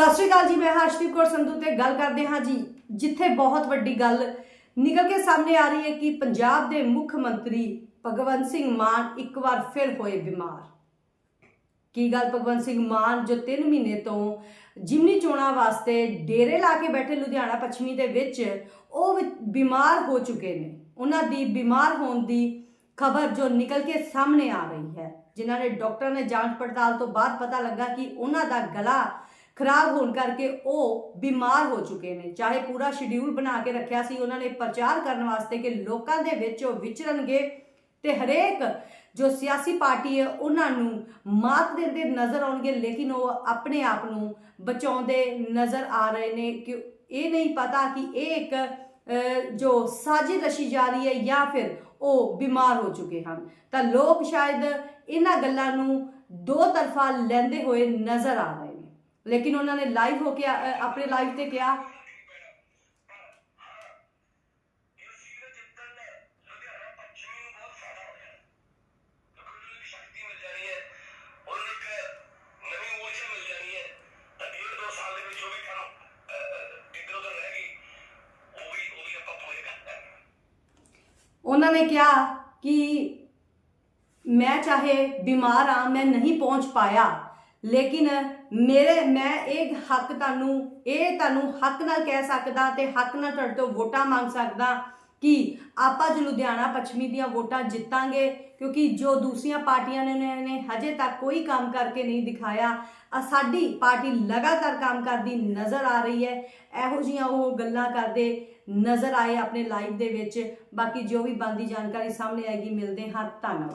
ਸਤਿ ਸ਼੍ਰੀ ਅਕਾਲ ਜੀ, ਮੈਂ ਹਰਸ਼ਦੀਪ ਕੌਰ ਸੰਧੂ ਤੇ ਗੱਲ ਕਰਦੇ ਹਾਂ ਜੀ, ਜਿੱਥੇ ਬਹੁਤ ਵੱਡੀ ਗੱਲ ਨਿਕਲ ਕੇ ਸਾਹਮਣੇ ਆ ਰਹੀ ਹੈ ਕਿ ਪੰਜਾਬ ਦੇ ਮੁੱਖ ਮੰਤਰੀ ਭਗਵੰਤ ਸਿੰਘ ਮਾਨ ਇੱਕ ਵਾਰ ਫਿਰ ਹੋਏ ਬਿਮਾਰ। ਕੀ ਗੱਲ ਭਗਵੰਤ ਸਿੰਘ ਮਾਨ ਜੋ 3 ਮਹੀਨੇ ਤੋਂ ਜਿਮਨੀ ਚੋਣਾਂ ਵਾਸਤੇ ਡੇਰੇ ਲਾ ਕੇ ਬੈਠੇ ਲੁਧਿਆਣਾ ਪੱਛਮੀ ਦੇ ਵਿੱਚ, ਉਹ ਬਿਮਾਰ ਹੋ ਚੁੱਕੇ ਨੇ। ਉਹਨਾਂ ਦੀ ਬਿਮਾਰ ਹੋਣ ਦੀ ਖਬਰ ਜੋ ਨਿਕਲ ਕੇ ਸਾਹਮਣੇ ਆ ਰਹੀ ਹੈ, ਜਿਨ੍ਹਾਂ ਨੇ ਡਾਕਟਰ ਨੇ ਜਾਂਚ ਪੜਤਾਲ ਤੋਂ ਬਾਅਦ ਪਤਾ ਲੱਗਾ ਕਿ ਉਹਨਾਂ ਦਾ ਗਲਾ ਖਰਾਬ ਹੋਣ ਕਰਕੇ ਉਹ ਬਿਮਾਰ ਹੋ ਚੁੱਕੇ ਨੇ। ਚਾਹੇ ਪੂਰਾ ਸ਼ਡਿਊਲ ਬਣਾ ਕੇ ਰੱਖਿਆ ਸੀ, ਉਹਨਾਂ ਨੇ ਪ੍ਰਚਾਰ ਕਰਨ ਵਾਸਤੇ ਕਿ ਲੋਕਾਂ ਦੇ ਵਿੱਚ ਉਹ ਵਿਚਰਨਗੇ ਤੇ ਹਰੇਕ ਜੋ ਸਿਆਸੀ ਪਾਰਟੀ ਹੈ, ਉਹਨਾਂ ਨੂੰ ਮਾਤ ਦਿੰਦੇ ਨਜ਼ਰ ਆਉਣਗੇ, ਲੇਕਿਨ ਉਹ ਆਪਣੇ ਆਪ ਨੂੰ ਬਚਾਉਂਦੇ ਨਜ਼ਰ ਆ ਰਹੇ ਨੇ ਕਿ ਇਹ ਨਹੀਂ ਪਤਾ ਕਿ ਇਹ ਇੱਕ ਜੋ ਸਾਜ਼ਿਸ਼ ਰਚੀ ਜਾ ਰਹੀ ਹੈ ਜਾਂ ਫਿਰ ਉਹ ਬਿਮਾਰ ਹੋ ਚੁੱਕੇ ਹਨ। ਤਾਂ ਲੋਕ ਸ਼ਾਇਦ ਇਹਨਾਂ ਗੱਲਾਂ ਨੂੰ ਦੋ ਤਰਫਾ ਲੈਂਦੇ ਹੋਏ ਨਜ਼ਰ ਆ ਰਹੇ ਲੇਕਿਨ ਉਹਨਾਂ ਨੇ ਲਾਈਵ ਹੋ ਕੇ ਅ, ਆਪਣੇ ਲਾਈਵ ਤੇ ਕਿਹਾ ਇਹ ਸੀਰਤ ਜਿੱਤਣ ਦਾ ਲੁਧਿਆਣਾ ਪੱਛਮੀ ਨੂੰ ਬਹੁਤ ਫਾਇਦਾ ਹੋ ਰਿਹਾ ਕਿਉਂਕਿ ਉਹਨਾਂ ਨੂੰ ਸ਼ਕਤੀ ਮਿਲ ਜਾਣੀ ਹੈ ਉਹਨਾਂ ਨੂੰ ਇੱਕ ਨਵੀਂ ਊਰਜਾ ਮਿਲ ਜਾਣੀ ਹੈ ਤਾਂ ਡੇਢ ਦੋ ਸਾਲ ਦੇ ਵਿੱਚ ਉਹ ਵੀ ਕੰਮ ਇੱਧਰ ਉੱਧਰ ਰਹਿ ਗਈ ਉਹ ਵੀ ਉਹ ਵੀ ਆਪਾਂ ਪੂਰੇ ਕਰ ਦਾਂਗੇ ਉਹਨਾਂ ਨੇ ਕਿਹਾ ਕਿ ਮੈਂ ਚਾਹੇ ਬਿਮਾਰ ਆ ਮੈਂ ਨਹੀਂ ਪਹੁੰਚ ਪਾਇਆ ਲੇਕਿਨ ਮੇਰੇ, ਮੈਂ ਇਹ ਹੱਕ ਤੁਹਾਨੂੰ, ਇਹ ਤੁਹਾਨੂੰ ਹੱਕ ਨਾਲ ਕਹਿ ਸਕਦਾ ਤੇ ਹੱਕ ਨਾਲ ਤੁਹਾਡੇ ਤੋਂ ਵੋਟਾਂ ਮੰਗ ਸਕਦਾ ਕਿ ਆਪਾਂ ਜੋ ਲੁਧਿਆਣਾ ਪੱਛਮੀ ਦੀਆਂ ਵੋਟਾਂ ਜਿੱਤਾਂਗੇ, ਕਿਉਂਕਿ ਜੋ ਦੂਸਰੀਆਂ ਪਾਰਟੀਆਂ ਨੇ ਉਹਨਾਂ ਨੇ ਹਜੇ ਤੱਕ ਕੋਈ ਕੰਮ ਕਰਕੇ ਨਹੀਂ ਦਿਖਾਇਆ। ਸਾਡੀ ਪਾਰਟੀ ਲਗਾਤਾਰ ਕੰਮ ਕਰਦੀ ਨਜ਼ਰ ਆ ਰਹੀ ਹੈ। ਇਹੋ ਜੀਆਂ ਉਹ ਗੱਲਾਂ ਕਰਦੇ ਨਜ਼ਰ ਆਏ ਆਪਣੇ ਲਾਈਵ ਦੇ ਵਿੱਚ। ਬਾਕੀ ਜੋ ਵੀ ਬੰਦੀ ਜਾਣਕਾਰੀ ਸਾਹਮਣੇ ਆਏਗੀ, ਮਿਲਦੇ ਹਾਂ। ਧੰਨਵਾਦ।